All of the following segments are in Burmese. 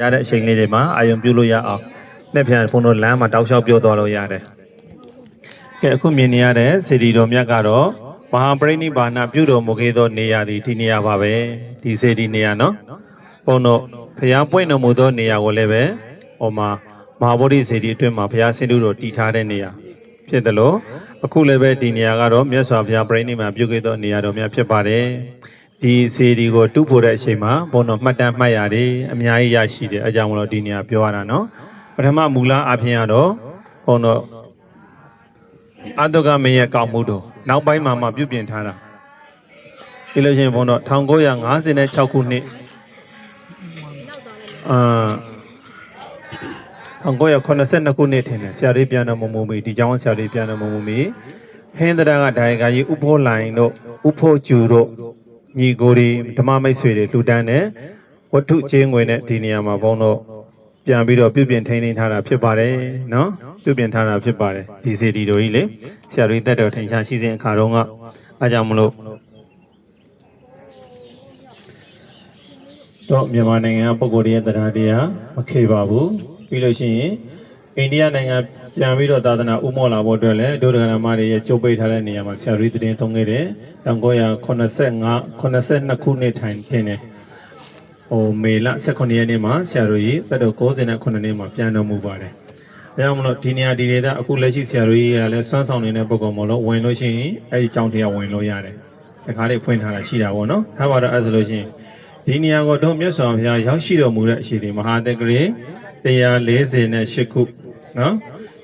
ရတဲ့အချိန်လေးတွေမှာအာယုံပြုလို့ရအောင်နှစ်ပြန်ဘုန်းတော်လမ်းမှာတောက်လျှောက်ပြောသွားလို့ရတယ်ကဲအခုမြင်နေရတဲ့စေတီတော်မြတ်ကတော့မဟာပရိနိဗ္ဗာန်ပြုတော်မူခဲ့သောနေရာဒီဒီနေရာပါပဲဒီစေတီနေရာနော်ဘုန်းတော်ဘုရားပွင့်တော်မူသောနေရာကိုလည်းပဲဟောမှာမဟာဗောဓိစေတီအတွင်းမှာဘုရားဆင်းတုတော်တည်ထားတဲ့နေရာဖြစ်တယ်လို့အခုလည်းပဲဒီနေရာကတော့မြတ်စွာဘုရားပရိနိဗ္ဗာန်ပြုခဲ့သောနေရာတော်များဖြစ်ပါတယ် ဒီစေတီကိုတူးဖို့တဲ့အချိန်မှာဘုန်းတော်မှတ်တမ်းမှတ်ရတယ်အများကြီးရရှိတယ်အဲကြောင့်မလို့ဒီနေရာပြောရတာနော်ပထမမူလအဖြစ်ကတော့ဘုန်းတော်အတုကမင်းရဲ့ကောင်းမှုတို့နောက်ပိုင်းမှာမှပြုပြင်ထားတာပြီးလို့ရှိရင်ဘုန်းတော်1956ခုနှစ်အာ1982ခုနှစ်ထင်တယ်ဆရာလေးပြန်တော်မမူမီဒီကျောင်းဆရာလေးပြန်တော်မမူမီဟင်းတရကဒိုင်ကကြီးဥဖိုးလိုင်တို့ဥဖိုးကျူတို့ ညီကိုတွေဓမ္မမိတ်ဆွေတွေလှူဒန်းတဲ့ဝတ္ထုချင်းငွေနဲ့ဒီနေရာမှာဘုန်းတော်ပြန်ပြီးတော့ပြုပြင်ထိန်းသိမ်းထားတာဖြစ်ပါတယ်နော်ပြုပြင်ထားတာဖြစ်ပါတယ်ဒီစီဒီတို့ကြီးလေဆရာတို့တက်တော်ထိုင်ရှားရှိစဉ်အခါတုန်းကအားကြောင့်မလို့တော့မြန်မာနိုင်ငံကပုံကိုယ်တွေရဲ့တရားတရားမခေပါဘူးပြီးလို့ရှိရင်အိန္ဒိယနိုင်ငံပြန်ပြီးတော့သာသနာဥမော်လာဖို့အတွက်လည်းဒုဒကရမတွေရဲ့ကြိုးပိတ်ထားတဲ့နေရာမှာဆရာတို့တည်င်းသုံးခဲ့တယ်1985 82ခုနှစ်ထိုင်တင်တယ်ဟိုမေလ18ရက်နေ့မှာဆရာတို့ကြီးတက်တော်69နှစ်မှာပြန်တော်မူပါတယ်။ဒါကြောင့်မလို့ဒီနေရာဒီဒေသအခုလက်ရှိဆရာတို့ကြီးကလည်းစွမ်းဆောင်နေတဲ့ပုံကောင်မလို့ဝင်လို့ရှိရင်အဲ့ဒီကြောင်းတရားဝင်လို့ရတယ်။ဒီခါလေးဖွင့်ထားတာရှိတာပေါ့နော်။ဒါပါတော့အဲ့ဆိုလို့ရှိရင်ဒီနေရာကိုတော့မြတ်စွာဘုရားရောက်ရှိတော်မူတဲ့အရှိဒီမဟာတက္ကရီ148ခုနော်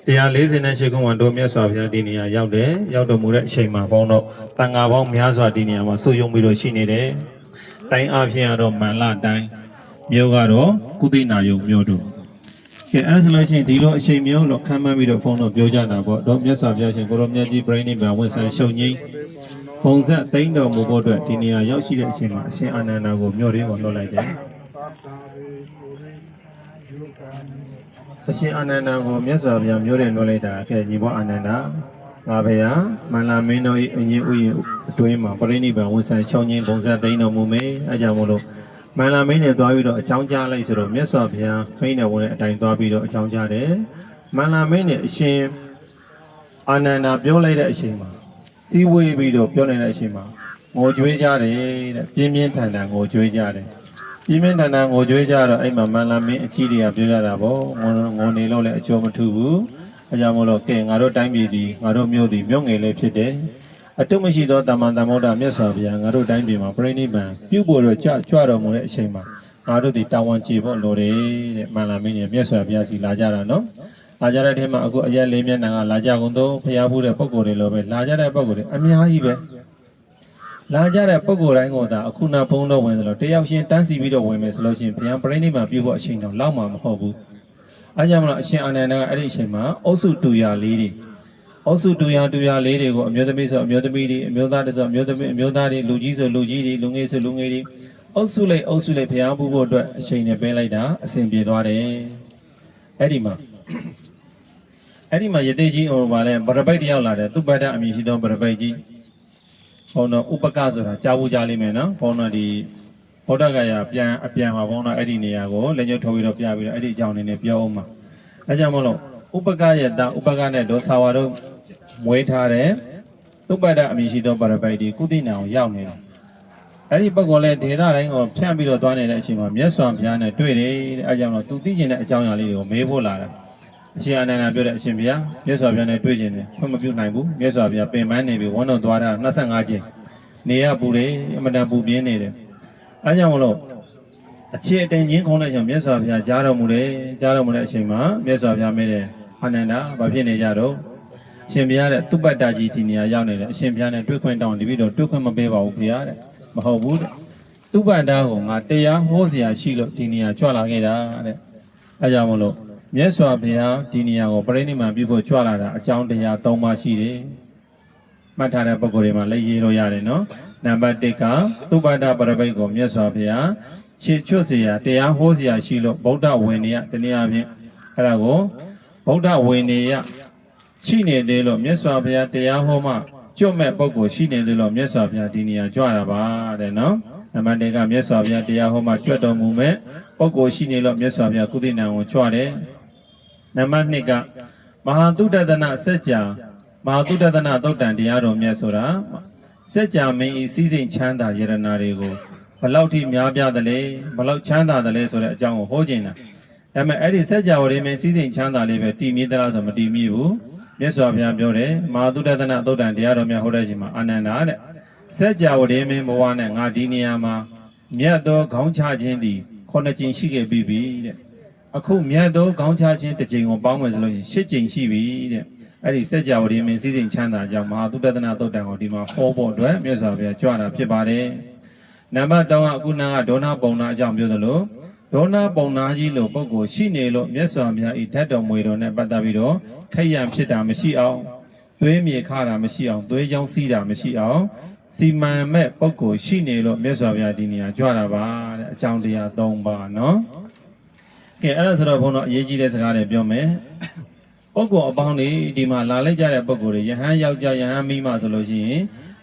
148ခုမှာတို့မြတ်စွာဘုရားဒီနေရာရောက်တယ်ရောက်တော်မူတဲ့အချိန်မှာပေါင်းတော့တန်ဃာပေါင်းများစွာဒီနေရာမှာစုယုံပြီးတော့ရှိနေတယ်တိုင်းအဖြစ်ကတော့မန်လတိုင်းမြို့ကတော့ကုသိနာယုံမြို့တို့ကဲအဲ့ဒါဆိုလို့ရှိရင်ဒီလိုအချိန်မျိုးတော့ခံမှန်းပြီးတော့ဖုန်းတော့ပြောကြတာပေါ့တော့မြတ်စွာဘုရားရှင်ကိုရောမြတ်ကြီးပြိဋိဘံဝန်ဆန်ရှုံငိမ့်ပုံဆက်သိမ့်တော်မူဖို့အတွက်ဒီနေရာရောက်ရှိတဲ့အချိန်မှာအရှင်အာနန္ဒာကိုမြို့ရင်းကိုလွှတ်လိုက်တယ် အရှင်အာနန္ဒာကိုမြတ်စွာဘုရားမြို့ရင်းလွှတ်လိုက်တာကဲညီဘအာနန္ဒာငါဘုရားမန္လာမင်းတို့၏အရင်ဥယျာဉ်အတွင်းမှာပြိဋိဘံဝန်ဆန်ရှုံငိမ့်ပုံဆက်သိမ့်တော်မူမေအဲကြောင့်မို့လို့မန္လာမင်းနဲ့သွားပြီးတော့အကြောင်းကြားလိုက်ဆိုတော့မြတ်စွာဘုရားဖိနေဝင်တဲ့အတိုင်းသွားပြီးတော့အကြောင်းကြားတယ်မန္လာမင်းနဲ့အရှင်အာနန္ဒာပြောလိုက်တဲ့အချိန်မှာစီးဝေးပြီးတော့ပြောနေတဲ့အချိန်မှာငိုကြွေးကြတယ်တဲ့ပြင်းပြင်းထန်ထန်ငိုကြွေးကြတယ် ပြင်းပြင်းထန်ထန်ငိုကြွေးကြတော့အဲ့မှာမန္လာမင်းအကြီးတွေကပြောကြတာပေါ့ငိုငိုနေလို့လည်းအကျော်မထူဘူးအဲကြောင့်မို့လို့ကဲငါတို့တိုင်းပြည်ဒီငါတို့မြို့ဒီမြို့ငယ်လေးဖြစ်တယ်အတုမရှိသောတမန်တမုဒ္ဒမြတ်စွာဘုရားငါတို့တိုင်းပြည်မှာပြိဋိဘံပြုဖို့တော့ကြွကြွတော်မူတဲ့အချိန်မှာငါတို့ဒီတာဝန်ကျေဖို့လိုတယ်တဲ့မန္လာမင်းကြီးမြတ်စွာဘုရားစီလာကြတာနော်လာကြတဲ့အထက်မှာအခုအရက်လေးမျက်နှာကလာကြကုန်တော့ဘုရားဖူးတဲ့ပုံကိုယ်တွေလိုပဲလာကြတဲ့ပုံကိုယ်တွေအများကြီးပဲ လာကြတဲ့ပုံကိုယ်တိုင်းကသာအခုနာဖုံးတော့ဝင်သလိုတယောက်ရှင်တန်းစီပြီးတော့ဝင်မယ်ဆိုလို့ရှိရင်ဘုရားပြိဋိဘံပြုဖို့အချိန်တော့လောက်မှာမဟုတ်ဘူးအဲကြောင့်မလို့အရှင်အာနန္ဒာကအဲ့ဒီအချိန်မှာအုပ်စုတူရလေးတွေအုပ်စုတူရတူရလေးတွေကိုအမျိုးသမီးဆိုအမျိုးသမီးတွေအမျိုးသားတွေဆိုအမျိုးသမီးအမျိုးသားတွေလူကြီးဆိုလူကြီးတွေလူငယ်ဆိုလူငယ်တွေအုပ်စုလိုက်အုပ်စုလိုက်ဖျားပူဖို့အတွက်အချိန်နဲ့ပေးလိုက်တာအဆင်ပြေသွားတယ်အဲ့ဒီမှာအဲ့ဒီမှာယသိကြီးဟိုဗာလဲဗရပိတ်တယောက်လာတယ်သူပတ္တအမည်ရှိသောဗရပိတ်ကြီး ဘုံတော်ဥပကဆိုတာကြားဘူးကြားလိမ့်မယ်နော်ဘုံတော်ဒီဘုဒ္ဓဂယာပြန်အပြန်မှာဘုံတော်အဲ့ဒီနေရာကိုလက်ညှိုးထိုးပြီးတော့ပြပြီးတော့အဲ့ဒီအကြောင်းလေးနဲ့ပြောအောင်ပါအဲကြောင့်မလို့ဥပကရဲ့တာဥပကနဲ့ဒေါ်ဆာဝါတို့မွေးထားတဲ့သုပ္ပဒအမည်ရှိသောပါရပိုက်ဒီကုသိနာကိုရောက်နေတယ်အဲ့ဒီပုဂ္ဂိုလ်လည်းဒေသတိုင်းကိုဖြန့်ပြီးတော့သွားနေတဲ့အချိန်မှာမြတ်စွာဘုရားနဲ့တွေ့တယ်တဲ့အဲကြောင့်တော့သူသိကျင်တဲ့အကြောင်းအရာလေးတွေကိုမေးဖို့လာတာ အရှင်အာနန္ဒာပြောတဲ့အရှင်ဘုရားမြတ်စွာဘုရားနဲ့တွေ့ကျင်တယ်ဖွင့်မပြုနိုင်ဘူးမြတ်စွာဘုရားပင်ပန်းနေပြီဝန်းတော်သွားတာ25ကျင်းနေရပူတယ်အမတန်ပူပြင်းနေတယ်အဲကြောင့်မလို့အခြေအတင်ချင်းခေါင်းတဲ့အချိန်မြတ်စွာဘုရားကြားတော်မူတယ်ကြားတော်မူတဲ့အချိန်မှာမြတ်စွာဘုရားမေးတယ်အာနန္ဒာဘာဖြစ်နေကြတော့အရှင်ဘုရားတဲ့သူပ္ပတ္တကြီးဒီနေရာရောက်နေတယ်အရှင်ဘုရားနဲ့တွေ့ခွင့်တောင်းတပြီးတော့တွေ့ခွင့်မပေးပါဘူးဘုရားတဲ့မဟုတ်ဘူးတဲ့သူပ္ပတ္တကိုငါတရားဟောစရာရှိလို့ဒီနေရာကြွလာခဲ့တာတဲ့အဲကြောင့်မလို့ မြတ်စွာဘုရားဒီနေရာကိုပြိဋိမံပြုဖို့ကြွလာတာအကြောင်းတရား၃ပါးရှိတယ်မှတ်ထားတဲ့ပုံကိုယ်တွေမှာလက်ရေးလို့ရတယ်နော်နံပါတ်၁ကသူပ္ပတ္တပရပိတ်ကိုမြတ်စွာဘုရားခြေချွတ်เสียတရားဟောစရာရှိလို့ဗုဒ္ဓဝင်နေရတနည်းအားဖြင့်အဲ့ဒါကိုဗုဒ္ဓဝင်နေရ ရှိနေသေးလို့မြတ်စွာဘုရားတရားဟောမှကြွတ်မဲ့ပုဂ္ဂိုလ်ရှိနေသေးလို့မြတ်စွာဘုရားဒီနေရာကြွတာပါတဲ့နော်အဲ နံပါတ်1ကမြတ်စွာဘုရားတရားဟောမှာကြွတ်တော်မူမဲ့ပုဂ္ဂိုလ်ရှိနေလို့မြတ်စွာဘုရားကုသိဏံကိုကြွတယ် နံပါတ်2ကမဟာသုတတနာစัจ जा မဟာသုတတနာသုတ်တန်တရားတော်မြတ်ဆိုတာစัจ जा မင်းဤစည်းစိမ်ချမ်းသာယရနာတွေကိုဘလောက်ထိများပြားသလဲဘလောက်ချမ်းသာသလဲဆိုတဲ့အကြောင်းကိုဟောခြင်းတာဒါပေမဲ့အဲ့ဒီစัจ जा ဝရင်းမင်းစည်းစိမ်ချမ်းသာလေးပဲတည်မြဲသလားဆိုမတည်မြဲဘူးမြတ်စွာဘုရားပြောတယ်မဟာသုတတနာသုတ်တန်တရားတော်မြတ်ဟောတဲ့ချိန်မှာအာနန္ဒာတဲ့ စัจ java ရင်းမင်းဘဝနဲ့ငါဒီနေရာမှာမြတ်သောခေါင်းချခြင်းသည်ခုနှစ်ကြိမ်ရှိခဲ့ပြီပြီတဲ့ အခုမြတ်သောခေါင်းချခြင်းတစ်ကြိမ်ကိုပေါင်းမယ်ဆိုလို့ရှိရင်ရှစ်ကြိမ်ရှိပြီတဲ့အဲ့ဒီစัจ java ရင်းမင်းစည်းစိမ်ချမ်းသာကြောင့်မဟာသုတတနာသုတ်တံကိုဒီမှာဟောဖို့အတွက်မြတ်စွာဘုရားကြွတာဖြစ်ပါတယ်နံပါတ်3ကအခုနာကဒေါနာပုံနာအကြောင်းပြောသလိုဒေါနာပုံနာကြီးလို့ပုဂ္ဂိုလ်ရှိနေလို့မြတ်စွာဘုရားဤဓာတ်တော်မွေတော်နဲ့ပတ်သက်ပြီးတော့ခက်ရံဖြစ်တာမရှိအောင်သွေးမြေခတာမရှိအောင်သွေးချောင်းစီးတာမရှိအောင်စီမံမဲ့ပုံကိုယ်ရှိနေလို့မြတ်စွာဘုရားဒီနေရာကြွတာပါတဲ့အကြောင်းတရား၃ပါးနော် ကဲအဲ့ဒါဆိုတော့ဘုန်းတော်အရေးကြီးတဲ့စကားတွေပြောမယ်ပုံကိုယ်အပေါင်းတွေဒီမှာလာလိုက်ကြတဲ့ပုံကိုယ်တွေယဟန်ယောက်ျားယဟန်မိမဆိုလို့ရှိရင်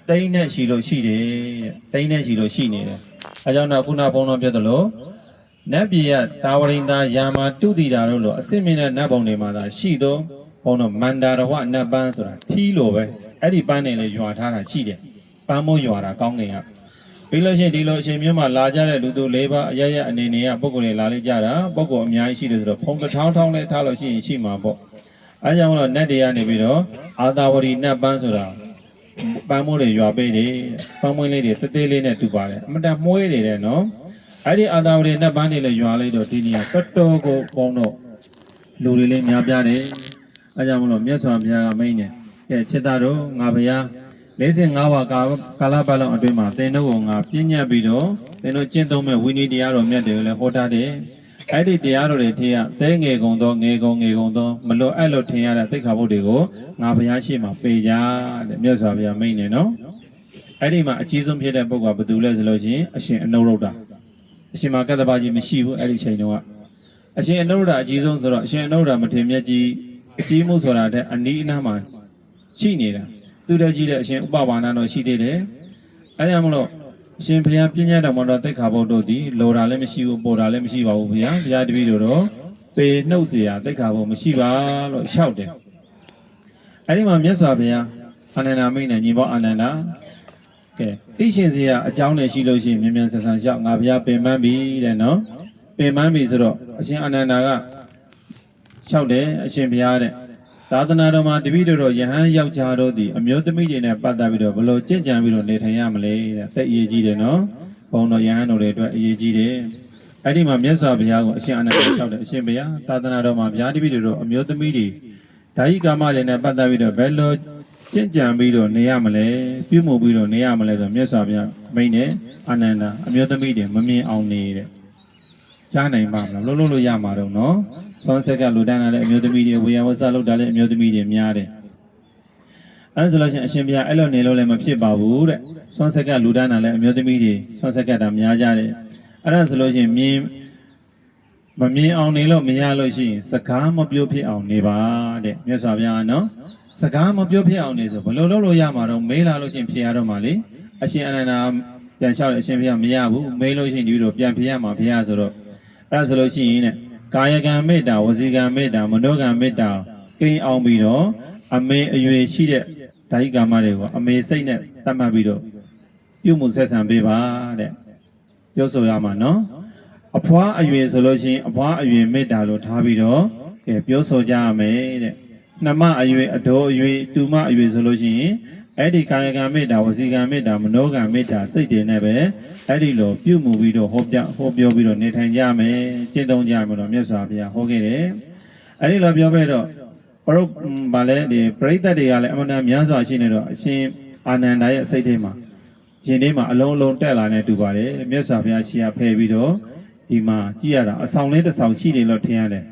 တိမ့်နဲ့ရှိလို့ရှိတယ်တဲ့တိမ့်နဲ့ရှိလို့ရှိနေတယ်အဲကြောင့်တော့ခုနဘုန်းတော်ပြောသလိုနတ်ပြည်ကတာဝရိန်သာယာမတုတိတာတို့လိုအစစ်မြင့်တဲ့နတ်ဘုံတွေမှာသာရှိသောဘုန်းတော်မန္တာရဝနတ်ပန်းဆိုတာထီးလိုပဲအဲ့ဒီပန်းတွေလည်းရွာထားတာရှိတယ်ပန်းမိုးရွာတာကောင်းငင်ရ ပြီးလို့ရှိရင်ဒီလိုအချိန်မျိုးမှာလာကြတဲ့လူသူ၄ပါးအရရအနေနဲ့ကပုံကိုယ်တွေလာလေးကြတာပုံကိုယ်အများကြီးရှိတယ်ဆိုတော့ဖုံတစ်ထောင်းထောင်းလေးထားလို့ရှိရင်ရှိမှာပေါ့အဲကြောင့်မလို့နတ်တွေကနေပြီးတော့အာသာဝရီနတ်ပန်းဆိုတာပန်းမိုးတွေရွာပေးတယ်ပန်းမွေးလေးတွေတသေးလေးနဲ့တူပါတယ်အမတန်မွေးနေတယ်နော်အဲ့ဒီအာသာဝရီနတ်ပန်းတွေလည်းရွာလိုက်တော့ဒီနေရာတော်တော်ကိုပေါင်းတော့လူတွေလေးများပြားတယ်အဲကြောင့်မလို့မြတ်စွာဘုရားကမိန့်တယ်ကဲချစ်သားတို့ငါဘုရား 45ဝါကာကာလပတ်လုံးအတွင်းမှာသင်တို့ကငါပြည့်ညတ်ပြီးတော့သင်တို့ကျင့်သုံးမဲ့ဝိနည်းတရားတော်မြတ်တွေကိုလည်းဟောထားတယ်။အဲ့ဒီတရားတော်တွေထည့်ရသဲငယ်ကုံသောငယ်ကုံငယ်ကုံသောမလွတ်အဲ့လိုထင်ရတဲ့သိက္ခာပုဒ်တွေကိုငါဘုရားရှိခိုးပေးကြတဲ့မြတ်စွာဘုရားမိန့်နေနော်။အဲ့ဒီမှာအကြီးဆုံးဖြစ်တဲ့ပုဂ္ဂိုလ်ကဘယ်သူလဲဆိုလို့ရှိရင်အရှင်အနုရုဒ္ဓအရှင်မကတ္တပါကြီးမရှိဘူးအဲ့ဒီချိန်တုန်းကအရှင်အနုရုဒ္ဓအကြီးဆုံးဆိုတော့အရှင်အနုရုဒ္ဓမထေရမြတ်ကြီးအကြီးမှုဆိုတာတဲ့အနီးအနားမှာရှိနေတာ သူတည်းကြီးတဲ့အရှင်ဥပဘာနာတော်ရှိသေးတယ်။အဲဒါမလို့အရှင်ဘုရားပြည့်ညတ်တော်မတော်တိတ်ခါဘုတ်တို့သည်လိုတာလည်းမရှိဘူးပေါ်တာလည်းမရှိပါဘူးဘုရား။ဘုရားတပည့်တို့တော့ပေနှုတ်เสียတိတ်ခါဘုတ်မရှိပါလို့လျှောက်တယ်။အဲဒီမှာမြတ်စွာဘုရားအာနန္ဒာမိတ်နဲ့ညီဘောအာနန္ဒာကဲသိရှင်เสียအကြောင်းနဲ့ရှိလို့ရှိရင်မြန်မြန်ဆန်ဆန်လျှောက်ငါဘုရားပင်ပန်းပြီတဲ့နော်။ပင်ပန်းပြီဆိုတော့အရှင်အာနန္ဒာကလျှောက်တယ်အရှင်ဘုရားတဲ့ သာသနာတော်မှာတပည့်တော်တို့ယဟန်ယောက်ျားတို့သည်အမျိုးသမီးတွေနဲ့ပတ်သက်ပြီးတော့ဘယ်လိုကြင့်ကြံပြီးတော့နေထိုင်ရမလဲတဲ့သိအရေးကြီးတယ်နော်ဘုံတော်ယဟန်တို့တွေအတွက်အရေးကြီးတယ်အဲ့ဒီမှာမြတ်စွာဘုရားကိုအရှင်အနန္ဒလျှောက်တယ်အရှင်ဘုရားသာသနာတော်မှာဗျာတပည့်တော်တို့အမျိုးသမီးတွေဓာယိကာမတွေနဲ့ပတ်သက်ပြီးတော့ဘယ်လိုကြင့်ကြံပြီးတော့နေရမလဲပြုမှုပြီးတော့နေရမလဲဆိုတော့မြတ်စွာဘုရားမိန့်တယ်အာနန္ဒာအမျိုးသမီးတွေမမြင်အောင်နေတဲ့ရနိုင်ပါမလားလုံးလုံးလို့ရမှာတော့နော် ဆွမ်းဆက်ကလူတန်းလာတဲ့အမျိုးသမီးတွေဝေယဝဆလောက်တာလည်းအမျိုးသမီးတွေများတယ်အဲဒါဆိုလို့ရှိရင်အရှင်ဘုရားအဲ့လိုနေလို့လည်းမဖြစ်ပါဘူးတဲ့ဆွမ်းဆက်ကလူတန်းလာလည်းအမျိုးသမီးတွေဆွမ်းဆက်ကတာများကြတယ်အဲ့ဒါဆိုလို့ရှိရင်မြင်မမြင်အောင်နေလို့မရလို့ရှိရင်စကားမပြောဖြစ်အောင်နေပါတဲ့မြတ်စွာဘုရားကနော်စကားမပြောဖြစ်အောင်နေဆိုဘယ်လိုလုပ်လို့ရမှာတော့မေးလာလို့ရှိရင်ဖြေရတော့မှာလေအရှင်အနန္ဒာပြန်လျှောက်တယ်အရှင်ဘုရားမရဘူးမေးလို့ရှိရင်ဒီလိုပြန်ဖြေရမှာဘုရားဆိုတော့အဲ့ဒါဆိုလို့ရှိရင်တဲ့ ကာယကံမေတ္တာဝစီကံမေတ္တာမနောကံမေတ္တာကိန်းအောင်ပြီးတော့အမေအရွယ်ရှိတဲ့ဓာယိကာမတွေကိုအမေစိတ်နဲ့တတ်မှတ်ပြီးတော့ပြုမှုဆက်ဆံပေးပါတဲ့ပြောဆိုရမှာနော်အဖွားအရွယ်ဆိုလို့ရှိရင်အဖွားအရွယ်မေတ္တာလို့ထားပြီးတော့ကဲပြောဆိုကြရမယ်တဲ့နှမအရွယ်အတော်အရွယ်တူမအရွယ်ဆိုလို့ရှိရင် အဲ့ဒီကာယကံမေတ္တာဝစီကံမေတ္တာမနောကံမေတ္တာစိတ်တွေနဲ့ပဲအဲ့ဒီလိုပြုမှုပြီးတော့ဟောပြဟောပြောပြီးတော့နေထိုင်ကြမယ်ကျင့်သုံးကြမယ်တော့မြတ်စွာဘုရားဟောခဲ့တယ်အဲ့ဒီလိုပြောခဲ့တော့ပရုပ်ဗာလဲဒီပရိသတ်တွေကလည်းအမှန်တန်များစွာရှိနေတော့အရှင်အာနန္ဒာရဲ့စိတ်ထဲမှာရင်ထဲမှာအလုံးလုံးတက်လာနေတူပါတယ်မြတ်စွာဘုရားရှိရဖယ်ပြီးတော့ဒီမှာကြည့်ရတာအဆောင်လေးတစ်ဆောင်ရှိနေလို့ထင်ရတယ်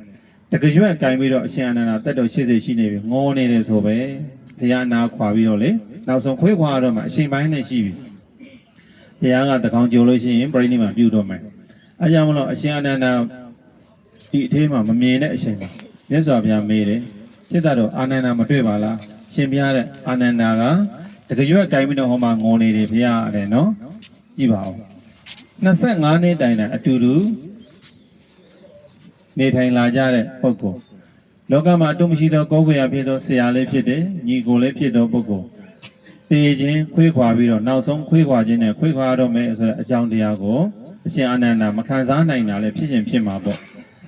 တကရွက်ကင်ပြီးတော့အရှင်အာနန္ဒာတက်တော်80ရှိနေပြီငေါနေတယ်ဆိုပဲ ဘုရားနာခွာပြီးတော့လေနောက်ဆုံးခွေးခွာတော့မှအချိန်ပိုင်းနဲ့ရှိပြီဘုရားကတကောင်ကြိုလို့ရှိရင်ပြိဋိမှာပြုတော့မယ်အဲကြောင့်မလို့အရှင်အာနန္ဒာဒီအသေးမှာမမြင်တဲ့အချိန်မှာမြတ်စွာဘုရားမေးတယ်ဖြစ်တာတော့အာနန္ဒာမတွေ့ပါလားရှင်ဘုရားတဲ့အာနန္ဒာကတကရွက်ကင်ပြီးတော့ဟောမှာငေါနေတယ်ဘုရားတဲ့နော်ကြည့်ပါဦး25နှစ်တိုင်တိုင်အတူတူနေထိုင်လာကြတဲ့ပုဂ္ဂိုလ် လောကမှာအတုမရှိသောကိုယ်ကိုယ်ရဖြစ်သောဆရာလေးဖြစ်တယ်ညီကိုလေးဖြစ်သောပုဂ္ဂိုလ်တည်ခြင်းခွေးခွာပြီးတော့နောက်ဆုံးခွေးခွာခြင်းနဲ့ခွေးခွာတော့မယ်ဆိုတဲ့အကြောင်းတရားကိုအရှင်အာနန္ဒာမခံစားနိုင်တာလည်းဖြစ်ခြင်းဖြစ်မှာပေါ့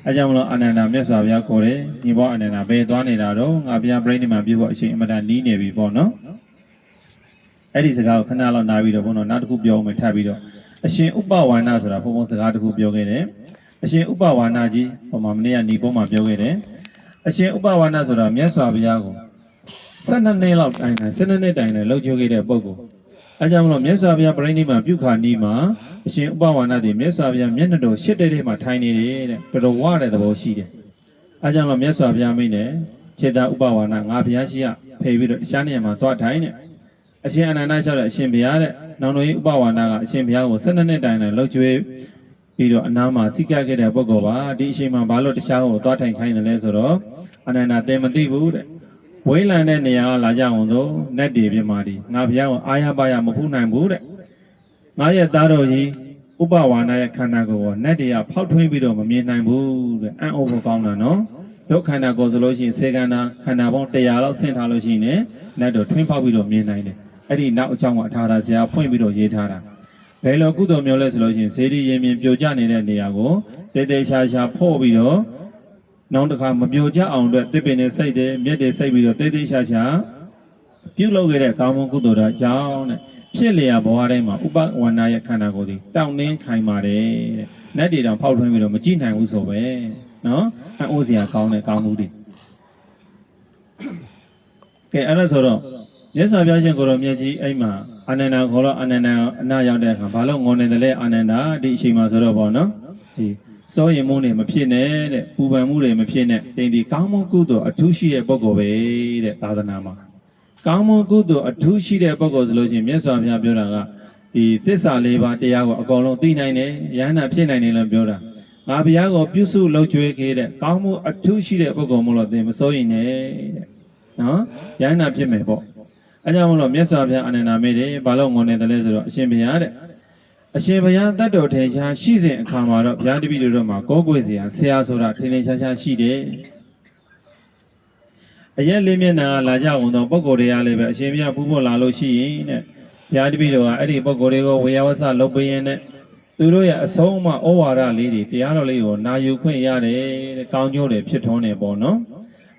အဲကြောင့်မလို့အာနန္ဒာမြတ်စွာဘုရားခေါ်တယ်ညီဘောအာနန္ဒာဘယ်သွားနေတာတော့ငါဘုရားပြိဋိမာပြုဖို့အရှင်အမတန်နီးနေပြီပေါ့နော်အဲ့ဒီစကားကိုခဏလောက်နားပြီးတော့ဘုန်းတော်နောက်တစ်ခုပြောမယ်ထပ်ပြီးတော့အရှင်ဥပဝါဏဆိုတာဘုံဘုံစကားတစ်ခုပြောခဲ့တယ်အရှင်ဥပဝါဏကြီးဟိုမှာမနေ့ကညီပေါ်မှာပြောခဲ့တယ် အရှင်ဥပဝါဏဆိုတာမြတ်စွာဘုရားကို12နှစ်လောက်တိုင်တိုင်12နှစ်တိုင်တိုင်လှုပ်ချိုးခဲ့တဲ့ပုဂ္ဂိုလ်အဲကြောင့်မလို့မြတ်စွာဘုရားပြိဋိမာပြုခါနီးမှာအရှင်ဥပဝါဏတည်းမြတ်စွာဘုရားမျက်နှာတော်ရှစ်တဲ့ထဲမှာထိုင်နေတယ်တဲ့တော်တော်ဝရတဲ့သဘောရှိတယ်အဲကြောင့်လို့မြတ်စွာဘုရားမိတ်နဲ့ခြေသာဥပဝါဏငါဘုရားရှိရဖေပြီးတော့တခြားနေရာမှာတွားထိုင်နေအရှင်အနန္ဒလျှောက်တဲ့အရှင်ဘုရားတဲ့နောင်တော်ကြီးဥပဝါဒကအရှင်ဘုရားကို12နှစ်တိုင်တိုင်လှုပ်ကြွေး ပြီးတော့အနားမှာစိတ်ကခဲ့တဲ့ပုဂ္ဂိုလ်ပါဒီအရှင်မှာဘာလို့တခြားကိုသွားထိုင်ခိုင်းတယ်လဲဆိုတော့အနန္ဒသင်မသိဘူးတဲ့ဝိလန်တဲ့နေရာကလာကြအောင်သောနတ်တွေပြမာဒီငါဘုရားကိုအာရပါရမဖူးနိုင်ဘူးတဲ့ငါရဲ့သားတော်ကြီးဥပဝါဒရဲ့ခန္ဓာကိုယ်ကိုနတ်တွေကဖောက်ထွင်းပြီးတော့မမြင်နိုင်ဘူးတဲ့အံ့ဩဖို့ကောင်းတာနော်ဒုက္ခန္ဓာကိုယ်ဆိုလို့ရှိရင်စေကန္ဓာခန္ဓာပေါင်း100လောက်ဆင့်ထားလို့ရှိရင်လည်းနတ်တို့ထွင်းဖောက်ပြီးတော့မြင်နိုင်တယ်အဲ့ဒီနောက်အကြောင်းကအထာရဆရာဖွင့်ပြီးတော့ရေးထားတာ ဘယ်လိုကုသိုလ်မျိုးလဲဆိုလို့ရှိရင်ဇေဒီရင်မြင်ပြိုကျနေတဲ့နေရာကိုတေတေရှာရှာဖို့ပြီးတော့နောက်တစ်ခါမပြိုကျအောင်အတွက်တစ်ပင်နဲ့စိတ်တယ်မြက်တွေစိတ်ပြီးတော့တေတေရှာရှာပြုလုပ်ခဲ့တဲ့ကောင်းမွန်ကုသိုလ်တော်ကြောင့်တဲ့ဖြစ်လျာဘဝတိုင်းမှာဥပဝန္နာရဲ့ခန္ဓာကိုယ်ဒီတောင်းနှင်းခိုင်ပါတယ်တဲ့နတ်တွေတောင်ဖောက်ထွင်းပြီးတော့မကြည့်နိုင်ဘူးဆိုပဲနော်အံ့ဩစရာကောင်းတဲ့ကောင်းမှုတွေကဲအဲ့ဒါဆိုတော့မြတ်စွာဘုရားရှင်ကိုရောမြတ်ကြီးအဲ့မှာ အာနန္ဒာခေါ်တော့အာနန္ဒာအနာရောက်တဲ့အခါဘာလို့ငုံနေတယ်လဲအာနန္ဒာဒီအချိန်မှာဆိုတော့ဗောနော်ဒီစောရင်မှုတွေမဖြစ်နဲ့တဲ့ပူပန်မှုတွေမဖြစ်နဲ့တိမ်ဒီကောင်းမွန်ကုသိုလ်အထူးရှိတဲ့ပုဂ္ဂိုလ်ပဲတဲ့သာသနာမှာကောင်းမွန်ကုသိုလ်အထူးရှိတဲ့ပုဂ္ဂိုလ်ဆိုလို့ရှိရင်မြတ်စွာဘုရားပြောတာကဒီသစ္စာလေးပါးတရားကိုအကုန်လုံးသိနိုင်တယ်ယန္တာဖြစ်နိုင်တယ်လို့ပြောတာငါဘုရားကိုပြုစုလုပ်ကြွေးခဲ့တဲ့ကောင်းမှုအထူးရှိတဲ့ပုဂ္ဂိုလ်မို့လို့သင်မစိုးရင်နဲ့တဲ့နော်ရဟန္တာဖြစ်မယ်ပေါ့ အဲကြောင့်မလို့မြတ်စွာဘုရားအနန္ဒာမေးတယ်ဘာလို့ငုံနေတယ်လဲဆိုတော့အရှင်ဘုရားတဲ့အရှင်ဘုရားတတ်တော်ထေချာရှိစဉ်အခါမှာတော့ဘုရားတပည့်တို့တို့မှာကိုးကွယ်စရာဆရာဆိုတာထင်ထင်ရှားရှားရှိတယ်အရက်လေးမျက်နှာကလာကြအောင်တော့ပုံကိုယ်တွေကလည်းပဲအရှင်ဘုရားပူဖို့လာလို့ရှိရင်တဲ့ဘုရားတပည့်တို့ကအဲ့ဒီပုံကိုယ်တွေကိုဝေယဝဆလုပ်ပေးရင်တဲ့သူတို့ရဲ့အဆုံးအမဩဝါဒလေးတွေတရားတော်လေးကိုနာယူခွင့်ရတယ်တဲ့ကောင်းကျိုးတွေဖြစ်ထွန်းနေပေါ့နော်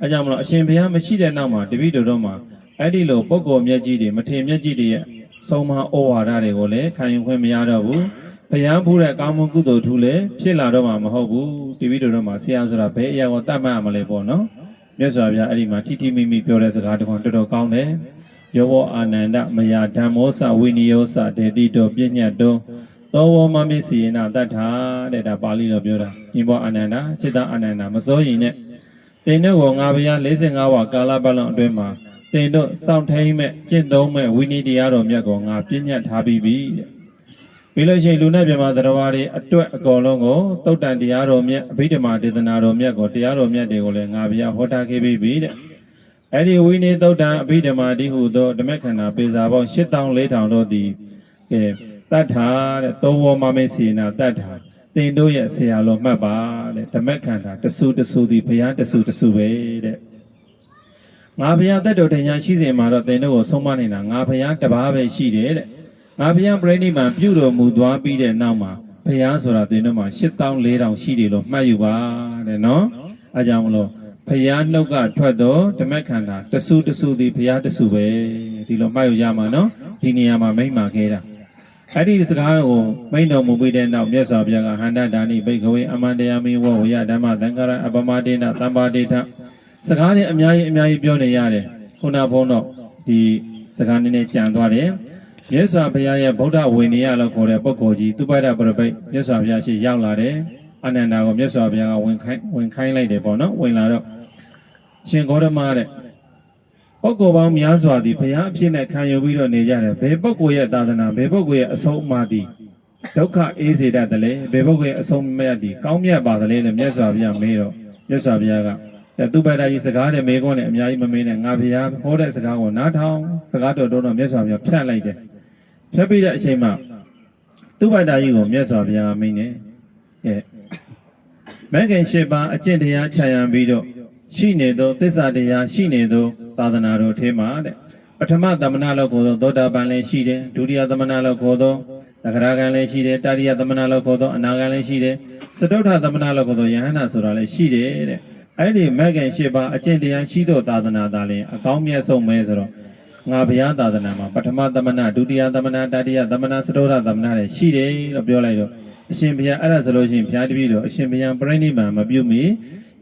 အဲကြောင့်မလို့အရှင်ဘုရားမရှိတဲ့နောက်မှာတပည့်တော်တို့မှာ အဲ့ဒီလိုပုဂ္ဂိုလ်မြတ်ကြီးတွေမထင်မြတ်ကြီးတွေရဲ့ဆုံးမဩဝါဒတွေကိုလည်းခံယူခွင့်မရတော့ဘူးဘုရားဘူးတဲ့ကောင်းမွန်ကုသိုလ်ထူးလည်းဖြစ်လာတော့မှာမဟုတ်ဘူးတပည့်တော်တို့မှာဆရာဆိုတာဘယ်အရာကိုတတ်မှတ်ရမလဲပေါ့နော်မြတ်စွာဘုရားအဲ့ဒီမှာထိထိမိမိပြောတဲ့စကားတစ်ခွန်းတော်တော်ကောင်းတယ်ယောဘောအာနန္ဒမယဓမ္မောစဝိနိယောစဒေတိတောပညတ်တောသောဝမမေစီယနာတတ္ထာတဲ့ဒါပါဠိလိုပြောတာညီဘောအာနန္ဒจิตအာနန္ဒမစိုးရင်နဲ့တင်တို့ကငါဘုရား45ဝါကာလပတ်လုံးအတွင်းမှာ တင်တို့စောင့်ထိန်မဲ့ကျင့်သုံးမဲ့ဝိနည်းတရားတော်မြတ်ကိုငါပြည့်ညတ်ထားပြီးပြီတဲ့ပြီးလို့ရှိရင်လူနဲ့ပြမသရဝါတွေအတွက်အကုန်လုံးကိုတုတ်တန်တရားတော်မြတ်အဘိဓမ္မာဒေသနာတော်မြတ်ကိုတရားတော်မြတ်တွေကိုလည်းငါဘုရားဟောထားခဲ့ပြီးပြီတဲ့အဲ့ဒီဝိနည်းတုတ်တန်အဘိဓမ္မာတိဟုသောဓမ္မခန္ဓာပေစာပေါင်း8400တို့သည်ကဲတတ်ထာတဲ့သုံးဝမမေစီနာတတ်ထာတင်တို့ရဲ့ဆရာတော်မှတ်ပါတဲ့ဓမ္မခန္ဓာတဆူတဆူသည်ဘုရားတဆူတဆူပဲတဲ့ ငါဘုရားတတ်တော်တရားရှိစဉ်မှာတော့တင်တို့ကိုဆုံးမနေတာငါဘုရားတပါးပဲရှိတယ်တဲ့ငါဘုရားပြိဋိမံပြုတော်မူသွားပြီးတဲ့နောက်မှာဘုရားဆိုတာတင်တို့မှာ8400ရှိတယ်လို့မှတ်ယူပါတဲ့နော်အဲကြောင့်မလို့ဘုရားနှုတ်ကထွက်တော့ဓမ္မခန္ဓာတဆူတဆူသည်ဘုရားတဆူပဲဒီလိုမှတ်ယူရမှာနော်ဒီနေရာမှာမိမ့်မာခဲ့တာအဲ့ဒီစကားကိုမိန်တော်မူပြီးတဲ့နောက်မြတ်စွာဘုရားကဟန္တာဒါနိဘိကဝေအမန္တယာမိဝဝယဓမ္မသံဃာရအပမဒေနသံပါဒေထ စကားနဲ့အများကြီးအများကြီးပြောနေရတယ်ခုနဘုန်းတော့ဒီစကားနည်းနည်းကြံသွားတယ်မြတ်စွာဘုရားရဲ့ဗုဒ္ဓဝေနေယလို့ခေါ်တဲ့ပုဂ္ဂိုလ်ကြီးသူပ္ပဒပရပိတ်မြတ်စွာဘုရားရှိရောက်လာတယ်အနန္ဒာကိုမြတ်စွာဘုရားကဝင်ခိုင်းဝင်ခိုင်းလိုက်တယ်ပေါ့နော်ဝင်လာတော့ရှင်ဂေါတမတဲ့ပုဂ္ဂိုလ်ပေါင်းများစွာသည်ဘုရားအဖြစ်နဲ့ခံယူပြီးတော့နေကြတယ်ဘယ်ပုဂ္ဂိုလ်ရဲ့သာသနာဘယ်ပုဂ္ဂိုလ်ရဲ့အဆုံးအမသည်ဒုက္ခအေးစေတတ်တယ်လေဘယ်ပုဂ္ဂိုလ်ရဲ့အဆုံးအမသည်ကောင်းမြတ်ပါတယ်လေလို့မြတ်စွာဘုရားမေးတော့မြတ်စွာဘုရားကအဲ သူပဒကြီးစကားနဲ့မေးခွန်းနဲ့အများကြီးမမေးနဲ့ငါဘုရားဟောတဲ့စကားကိုနားထောင်စကားတော်တော်တော့မြတ်စွာဘုရားဖြတ်လိုက်တယ်ဖြတ်ပြီးတဲ့အချိန်မှာသူပတ္တာကြီးကိုမြတ်စွာဘုရားမိန်နေကဲမဂ္ဂင်၈ပါးအကျင့်တရားခြံရံပြီးတော့ရှိနေသောသစ္စာတရားရှိနေသောသာသနာတော်ထဲမှာတဲ့ပထမသမဏလောက်ကိုသောသောတာပန်လည်းရှိတယ်ဒုတိယသမဏလောက်ကိုသောသဂရကံလည်းရှိတယ်တတိယသမဏလောက်ကိုသောအနာကံလည်းရှိတယ်စတုထသမဏလောက်ကိုသောယဟန္တာဆိုတာလည်းရှိတယ်တဲ့ အဲ့ဒီမဂ်ကံ၈ပါးအကျင့်တရားရှိသောသာသနာသာလျှင်အကောင်းမြတ်ဆုံးပဲဆိုတော့ငါဘုရားသာသနာမှာပထမသမဏဒုတိယသမဏတတိယသမဏစတုဒ္ဓသမဏတွေရှိတယ်လို့ပြောလိုက်တော့အရှင်ဘုရားအဲ့ဒါဆိုလို့ရှိရင်ဘုရားတပည့်တော်အရှင်ဘုရားပြိဋိဘံမပြုမီ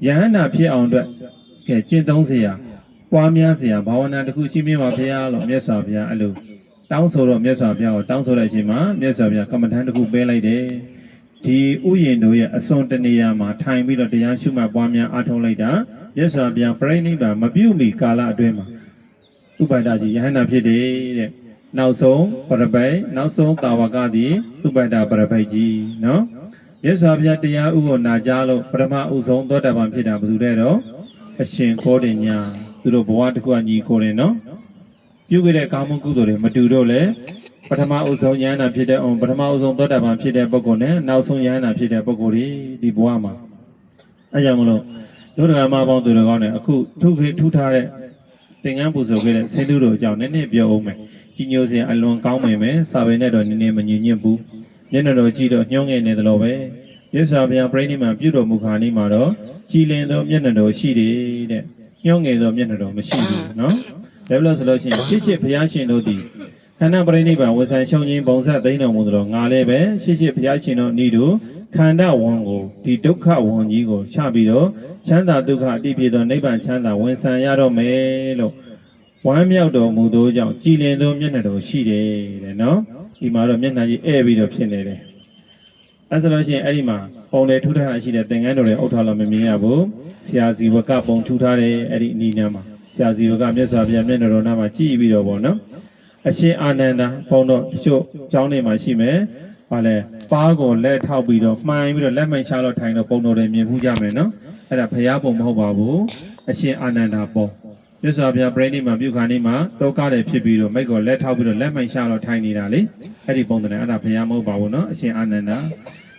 ယဟန္တာဖြစ်အောင်အတွက်ကဲကျင့်သုံးစရာပွားများစရာဘာဝနာတစ်ခုရှိမြင်ပါဘုရားလို့မြတ်စွာဘုရားအဲ့လိုတောင်းဆိုတော့မြတ်စွာဘုရားကိုတောင်းဆိုတဲ့အချိန်မှာမြတ်စွာဘုရားကမ္မထံတစ်ခုပေးလိုက်တယ် ဒီဥယျင်တို့ရဲ့အစွန်တနေရာမှာထိုင်ပြီးတော့တရားရှုမှတ်ပွားများအားထုတ်လိုက်တာမြတ်စွာဘုရားပြိဋိဘံမပြုမီကာလအတွင်းမှာဥပဒ္ဒကြီးယဟန္တာဖြစ်တယ်တဲ့နောက်ဆုံးပရပိုက်နောက်ဆုံးတာဝကသည်ဥပဒ္ဒပရပိုက်ကြီးနော်မြတ်စွာဘုရားတရားဥကိုနာကြားလို့ပရမဥဆုံးသောတာပန်ဖြစ်တာဘယ်သူတဲ့တော့အရှင်ကောတင်ညာသူတို့ဘဝတစ်ခုအညီကိုတယ်နော်ပြုခဲ့တဲ့ကာမကုသိုလ်တွေမတူတော့လေ ပထမဥဆုံးယဟန္တာဖြစ်တဲ့အောင်ပထမဥဆုံးသောတာပန်ဖြစ်တဲ့ပုဂ္ဂိုလ်နဲ့နောက်ဆုံးယဟန္တာဖြစ်တဲ့ပုဂ္ဂိုလ်တွေဒီဘဝမှာအဲကြောင့်မလို့ဒုဒ္ဒဂမပေါင်းသူတော်ကောင်းနဲ့အခုထုခေထုထားတဲ့သင်္ကန်းပူဇော်ခဲ့တဲ့ဆင်းတုတို့အကြောင်းနည်းနည်းပြောအောင်မယ်ကြီးညိုစရာအလွန်ကောင်းမယ်မယ်စာပေနဲ့တော့နည်းနည်းမညင်ညစ်ဘူးမျက်နှာတော်ကြည့်တော့ညှောငယ်နေတယ်လို့ပဲမြတ်စွာဘုရားပြိဋိမံပြုတော်မူခါนี้မှာတော့ကြည်လင်သောမျက်နှာတော်ရှိတယ်တဲ့ညှောငယ်သောမျက်နှာတော်မရှိဘူးနော်ဒါဘလို့ဆိုလို့ရှိရင်ရှစ်ရှစ်ဘုရားရှင်တို့သည် ခန္ဓာပရိနိဗ္ဗာန်ဝဆန်ရှုံးခြင်းပုံဆက်သိမ့်တော်မူသလိုငါလည်းပဲရှစ်ရှစ်ဘုရားရှင်တို့ဤသူခန္ဓာဝန်ကိုဒီဒုက္ခဝန်ကြီးကိုချပြီးတော့ချမ်းသာဒုက္ခအတိဖြစ်သောနိဗ္ဗာန်ချမ်းသာဝန်ဆန်ရတော့မယ်လို့ဝမ်းမြောက်တော်မူသောကြောင့်ကြည်လင်သောမျက်နှာတော်ရှိတယ်တဲ့နော်ဒီမှာတော့မျက်နှာကြီးဧည့်ပြီးတော့ဖြစ်နေတယ်အဲဆိုလို့ရှိရင်အဲ့ဒီမှာပုံလေထူထားတာရှိတဲ့သင်္ကန်းတော်တွေအုပ်ထားလို့မမြင်ရဘူးဆရာဇီဝကပုံထူထားတယ်အဲ့ဒီအနီးနားမှာဆရာဇီဝကမြတ်စွာဘုရားမျက်နှာတော်နားမှာကြည်ပြီးတော့ဗောနော် အရှင်အာနန္ဒာဘုန်းတော်တချို့ကျောင်းတွေမှာရှိမယ်။ဘာလဲပါးကိုလက်ထောက်ပြီးတော့မှိုင်းပြီးတော့လက်မှန်ရှာတော့ထိုင်တော့ဘုန်းတော်တွေမြင်မှုကြမယ်နော်။အဲ့ဒါဘုရားပုံမဟုတ်ပါဘူး။အရှင်အာနန္ဒာပုံမြတ်စွာဘုရားပြိဋိနိမှာပြုခါနေမှာတောကတွေဖြစ်ပြီးတော့မိကိုလက်ထောက်ပြီးတော့လက်မှန်ရှာတော့ထိုင်နေတာလေ။အဲ့ဒီပုံတော်နဲ့အဲ့ဒါဘုရားမဟုတ်ပါဘူးနော်။အရှင်အာနန္ဒာ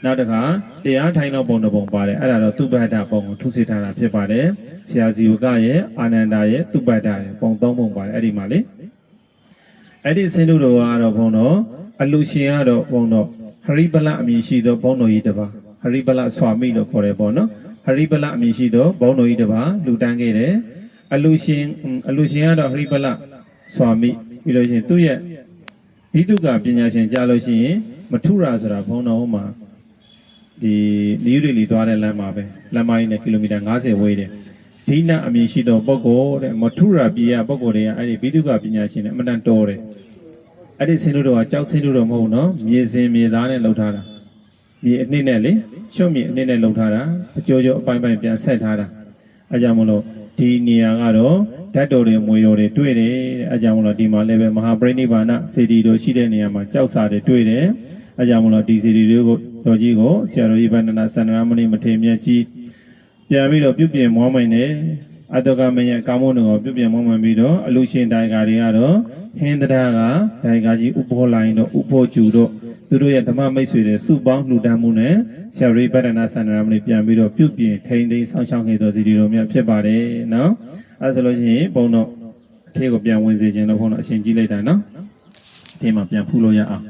နောက်တစ်ခါတရားထိုင်တော့ပုံတစ်ပုံပါတယ်အဲ့ဒါတော့သုပ္ပတပုံကိုထုစေထားတာဖြစ်ပါတယ်ဆရာဇီဝကရဲ့အာနန္ဒာရဲ့သုပ္ပတရဲ့ပုံသုံးပုံပါတယ်အဲ့ဒီမှာလေ အဲ့ဒီစင်တုတော်ကတော့ဘုံတော့အလူရှင်ကတော့ဘုံတော့ဟရိပလအမည်ရှိသောဘုံတော်ကြီးတစ်ပါးဟရိပလဆွာမိလို့ခေါ်တယ်ပေါ့နော်ဟရိပလအမည်ရှိသောဘုံတော်ကြီးတစ်ပါးလူတန်းခဲ့တယ်အလူရှင်အလူရှင်ကတော့ဟရိပလစွာမိပြီးလို့ရှိရင်သူ့ရဲ့ဘိတုကပညာရှင်ကြားလို့ရှိရင်မထုရာဆိုတာဘုံတော်ဟိုမှာဒီနယူးဒေလီသွားတဲ့လမ်းမှာပဲလမ်းမကြီးနဲ့ကီလိုမီတာ90ဝေးတယ် ဒိနအမည်ရှိသောပုဂ္ဂိုလ်တဲ့မထုရာပြည်ရပုဂ္ဂိုလ်တွေကအဲ့ဒီဘိတုကပညာရှင်နဲ့အမှန်တန်တော်တယ်အဲ့ဒီဆင်းလို့တော့ကြောက်ဆင်းလို့တော့မဟုတ်နော်မြေစင်မြေသားနဲ့လှုပ်ထားတာမြေအနှစ်နဲ့လေရွှွမြေအနှစ်နဲ့လှုပ်ထားတာအကျိုးကျိုးအပိုင်းပိုင်းပြန်ဆက်ထားတာအဲကြောင့်မလို့ဒီနေရာကတော့ဓာတ်တော်တွေမွေတော်တွေတွေ့တယ်တဲ့အဲကြောင့်မလို့ဒီမှာလည်းပဲမဟာပရိနိဗ္ဗာန်စေတီတို့ရှိတဲ့နေရာမှာကြောက်စာတွေတွေ့တယ်အဲကြောင့်မလို့ဒီစေတီတွေကိုတော်ကြီးကိုဆရာတော်ကြီးဗန္ဒနာစန္ဒရာမဏိမထေရမြတ်ကြီး ပြန်ပြီးတော့ပြုပြင်မွမ်းမိန်တယ်အတောကမင်းရဲ့ကောင်းမွန်တော်ကိုပြုပြင်မွမ်းမံပြီးတော့အလူရှင်တိုင်ကာတွေကတော့ဟင်းတရားကတိုင်ကာကြီးဥဘောလိုင်းတို့ဥဘောကျူတို့သူတို့ရဲ့ဓမ္မမိတ်ဆွေတွေစုပေါင်းလှူဒန်းမှုနဲ့ဆရာရိပဒနာစန္ဒရာမဏိပြန်ပြီးတော့ပြုပြင်ထိန်းသိမ်းဆောင်ရှောက်ခဲ့တော်စီဒီတော်မြတ်ဖြစ်ပါတယ်နော်အဲဆိုလို့ရှိရင်ဘုံတော့အထေကိုပြန်ဝင်စေခြင်းတော့ဘုံတော့အရှင်ကြီးလိုက်တာနော်ဒီမှာပြန်ဖူးလို့ရအောင်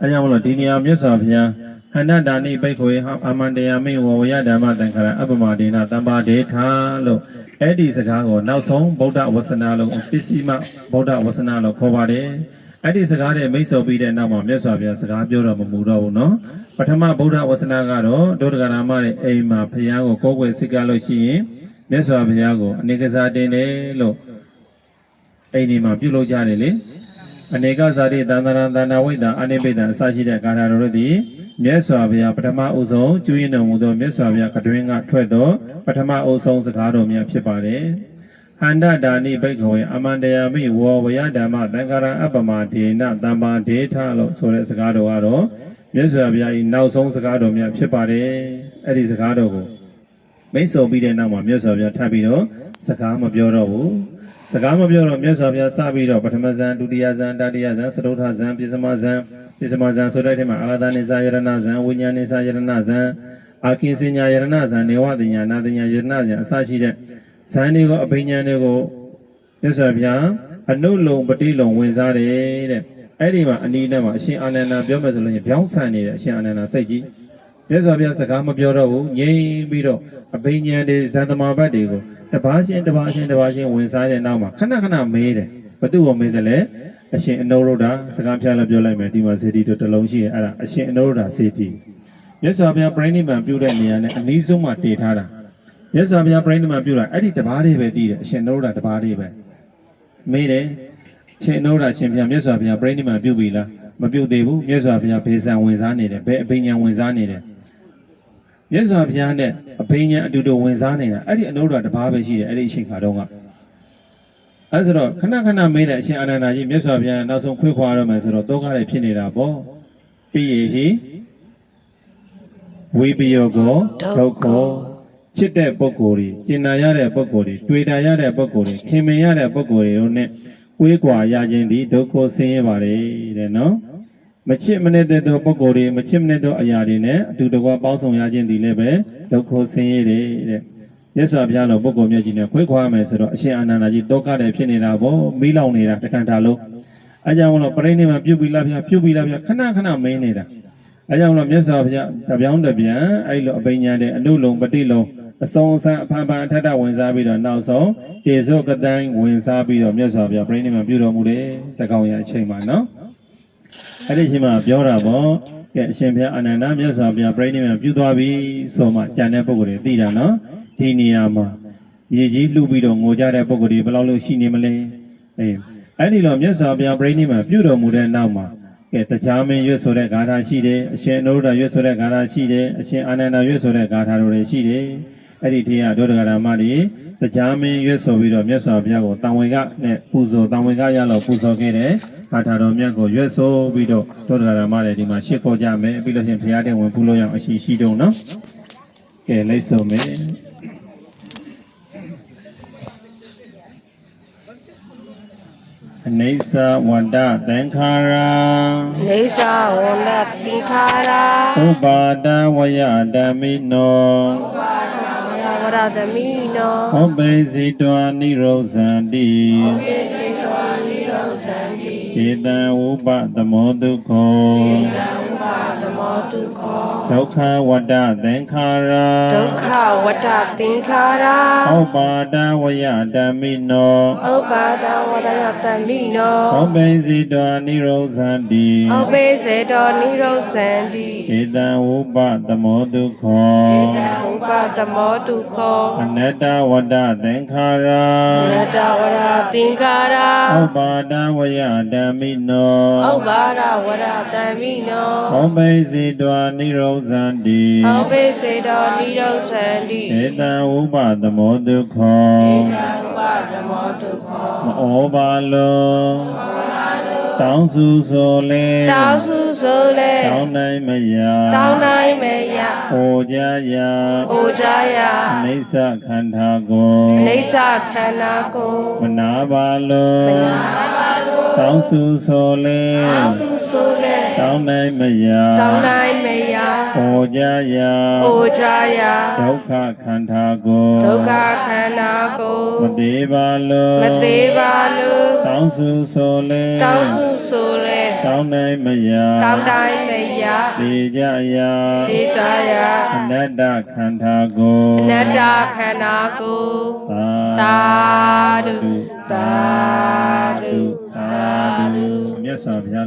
အဲကြောင့်မလို့ဒီနေရာမြတ်စွာဘုရား ဟန္တဒါနိပိတ်ခွေဟအာမန္တယာမိဝဝယဓမ္မတံခရအပ္ပမဒေနတမ္ပါဒေထာလို့အဲ့ဒီစကားကိုနောက်ဆုံးဗုဒ္ဓဝဆနာလို့ပစ္စည်းမဗုဒ္ဓဝဆနာလို့ခေါ်ပါတယ်အဲ့ဒီစကားတဲ့မိတ်ဆော်ပြီးတဲ့နောက်မှာမြတ်စွာဘုရားစကားပြောတော်မမူတော့ဘူးเนาะပထမဗုဒ္ဓဝဆနာကတော့ဒုဒကရာမရဲ့အိမ်မှာဘုရားကိုကိုးကွယ်စိတ်ကလို့ရှိရင်မြတ်စွာဘုရားကိုအနေကစားတင်တယ်လို့အိမ်ဒီမှာပြုလုပ်ကြတယ်လေအနေကဇာတိသန္တရံသန္နာဝိတ္တအနိဗ္ဗိတံအစရှိတဲ့ကာရတော်တို့သည် မြတ်စွာဘုရားပထမအုပ်ဆုံးကျွေးတော်မူသောမြတ်စွာဘုရားကတွင်ကထွက်သောပထမအုပ်ဆုံးစကားတော်များဖြစ်ပါတယ်ဟန္တဒါနိဘိက္ခဝေအမန္တယာမိဝဝယဓမ္မသံဃာရအပ္ပမဒေနတမ္ပါဒေထလို့ဆိုတဲ့စကားတော်ကတော့မြတ်စွာဘုရား၏နောက်ဆုံးစကားတော်များဖြစ်ပါတယ်အဲ့ဒီစကားတော်ကို မိတ်ဆော်ပြီးတဲ့နောက်မှာမြတ်စွာဘုရားထပ်ပြီးတော့စကားမပြောတော့ဘူးစကားမပြောတော့မြတ်စွာဘုရားစပြီးတော့ပထမဇန်ဒုတိယဇန်တတိယဇန်သရုတ်ထဇန်ပိစမဇန်ပိစမဇန်ဆိုတဲ့ထဲမှာအာဂတနိစာယရဏဇန်ဝိညာဉ်နိစာယရဏဇန်အာကိစညာယရဏဇန်နေဝတညာနာတညာယရဏဇန်အစရှိတဲ့ဇန်တွေကိုအဘိညာဉ်တွေကိုမြတ်စွာဘုရားအနုလုံပတိလုံဝင်စားတယ်တဲ့အဲ့ဒီမှာအနီးနဲ့မှာအရှင်အာနန္ဒာပြောမယ်ဆိုလို့ရင်ပြောင်းဆန်နေတဲ့အရှင်အာနန္ဒာစိတ်ကြီး မြတ်စွာဘုရားစကားမပြောတော့ဘူးငြိမ်ပြီးတော့အဘိညာဉ်တွေဇန်သမာဘတ်တွေကိုတပါးချင်းတပါးချင်းတပါးချင်းဝင်စားတဲ့နောက်မှာခဏခဏမေးတယ်ဘသူ့ကိုမေးတယ်လဲအရှင်အနုရုဒ္ဓစကားဖြားလည်းပြောလိုက်မယ်ဒီမှာစေတီတို့တစ်လုံးရှိတယ်အဲ့ဒါအရှင်အနုရုဒ္ဓစေတီမြတ်စွာဘုရားပြိဋိဘံပြုတဲ့နေရာနဲ့အနည်းဆုံးမှတည်ထားတာမြတ်စွာဘုရားပြိဋိဘံပြုတာအဲ့ဒီတပါးလေးပဲတည်တယ်အရှင်အနုရုဒ္ဓတပါးလေးပဲမေးတယ်ရှင်အနုရုဒ္ဓရှင်ဘုရားမြတ်စွာဘုရားပြိဋိဘံပြုပြီလားမပြုသေးဘူးမြတ်စွာဘုရားဘေးဆံဝင်စားနေတယ်ဘယ်အဘိညာဉ်ဝင်စားနေတယ် မြတ်စွာဘုရားနဲ့အဘိညာဉ်အတူတူဝင်စားနေတာအဲ့ဒီအနုဒ္ဒတပါးပဲရှိတယ်အဲ့ဒီအချိန်ခါတုန်းကအဲ့ဆိုတော့ခဏခဏမေးတဲ့အရှင်အာနန္ဒာကြီးမြတ်စွာဘုရားနောက်ဆုံးခွေးခွာရမယ်ဆိုတော့တောကားလည်းဖြစ်နေတာပေါ့ပြီးရဟိဝိပယောကောဒုက္ခချစ်တဲ့ပုဂ္ဂိုလ်တွေကျင်နာရတဲ့ပုဂ္ဂိုလ်တွေတွေ့တာရတဲ့ပုဂ္ဂိုလ်တွေခင်မင်ရတဲ့ပုဂ္ဂိုလ်တွေတို့ ਨੇ ဝေးကွာရခြင်းဒီဒုက္ခဆင်းရဲပါတယ်တဲ့နော် မချစ်မနစ်တဲ့သောပုဂ္ဂိုလ်တွေမချစ်မနစ်သောအရာတွေနဲ့အတူတကွပေါင်းဆောင်ရခြင်းဒီလည်းပဲဒုက္ခဆင်းရဲတယ်တဲ့မြတ်စွာဘုရားလိုပုဂ္ဂိုလ်မြတ်ကြီးနဲ့ခွေးခွာမယ်ဆိုတော့အရှင်အာနန္ဒာကြီးတောကတယ်ဖြစ်နေတာပေါ့မီးလောင်နေတာတခါတလုံးအဲကြောင့်မလို့ပြိဋိနိဗ္ဗာန်ပြုတ်ပြီးလားဗျာပြုတ်ပြီးလားဗျာခဏခဏမင်းနေတာအဲကြောင့်မလို့မြတ်စွာဘုရားတပြောင်းတပြန်အဲ့လိုအပိညာတဲ့အနုလုံပတိလုံအစုံအစံအဖန်ဖန်အထက်ထဝင်စားပြီးတော့နောက်ဆုံးတေဇောကတိုင်းဝင်စားပြီးတော့မြတ်စွာဘုရားပြိဋိနိဗ္ဗာန်ပြုတော်မူတယ်တကောင်ရအချိန်မှာနော် အဲ့ဒီအချိန်မှာပြောတာပေါ့ကဲအရှင်ဘုရားအာနန္ဒမြတ်စွာဘုရားပြိဋိနိဗ္ဗာန်ပြုသွားပြီဆိုမှကြံတဲ့ပုဂ္ဂိုလ်တွေသိတာနော်ဒီနေရာမှာရေကြီးလှူပြီးတော့ငိုကြတဲ့ပုဂ္ဂိုလ်တွေဘယ်လောက်လို့ရှိနေမလဲအေးအဲ့ဒီတော့မြတ်စွာဘုရားပြိဋိနိဗ္ဗာန်ပြုတော်မူတဲ့နောက်မှာကဲတရားမင်းရွတ်ဆိုတဲ့ဂါထာရှိတယ်အရှင်အနုရုဒ္ဓရွတ်ဆိုတဲ့ဂါထာရှိတယ်အရှင်အာနန္ဒရွတ်ဆိုတဲ့ဂါထာတို့တွေရှိတယ် အဲ့ဒီထေရဒုဒ္ဒဂရမတွေတရားမင်းရွတ်ဆိုပြီးတော့မြတ်စွာဘုရားကိုတန်ဝင်ကနဲ့ပူဇော်တန်ဝင်ကရလို့ပူဇော်ခဲ့တယ်အာထာတော်မြတ်ကိုရွတ်ဆိုပြီးတော့ဒုဒ္ဒရာမလည်းဒီမှာရှ िख ခေါ်ကြမယ်ပြီးလို့ရှိရင်ဘုရားတဲ့ဝင်ပူလို့ရအောင်အရှိရှိတုံးနော်ကဲလိုက်ဆုံးမယ်အနေဆာဝန္တသင်္ခါရာနေသာဝလတိခာရာဥပါဒဝယဓမ္မိနောဝရ ဝရသမီနောဩဘေစီတောနိရောဇန္တိဧတံဥပသမောဒုက္ခော သမောတုခောဒုက္ခဝတ္တသင်္ခါရာဒုက္ခဝတ္တသင်္ခါရာဩပါဒဝယဓမ္မိနောဥပါဒဝရယတမိနောဩပိစီတောနိရောဇန္တိဩဘေစေတောနိရောဇန္တိဧတံဥပသမောဒုက္ခေဥပသမောတုခောာအနတ္တဝတ္တသင်္ခါရာနတဝရသင်္ခါရာဩပါဒဝယဓမ္မိနောဥပါဒဝရတမိနောဩပိစီတောနိရောဇန္တိဩဘေစေတောနိရောဇန္တိဧတံဥပသမောဒုက္ခောဥပသမောတုခောမဩပါလောတောင်းစုဆိုလေတောင်းစုဆိုလေတောင်းနိုင်မယတောင်းတိုင်းမယဟောကြရာအိုကြယအိဋ္ဌခန္ဓာကိုနေသခန္ဓာကိုမနာပါလောတောင်းစုဆိုလေစုဆိုလေ တောင်းနိုင်မယတောင်းတိုင်းမယဟောကြရာအိုကြယဒုက္ခခန္ဓာကိုဒုက္ခခန္ဓာကိုမသေးပါလောမသေးပါလို့တောင်းစုဆိုလေတောင်းစုဆိုလေတောင်းနိုင်မယတောင်းတိုင်းမယသေကြရာဒေကြယအနတ္တခန္ဓာကိုအနတ္တခန္ဓာကိုသာသာဓုသာဓုသာဓုမြတ်စွာဘုရား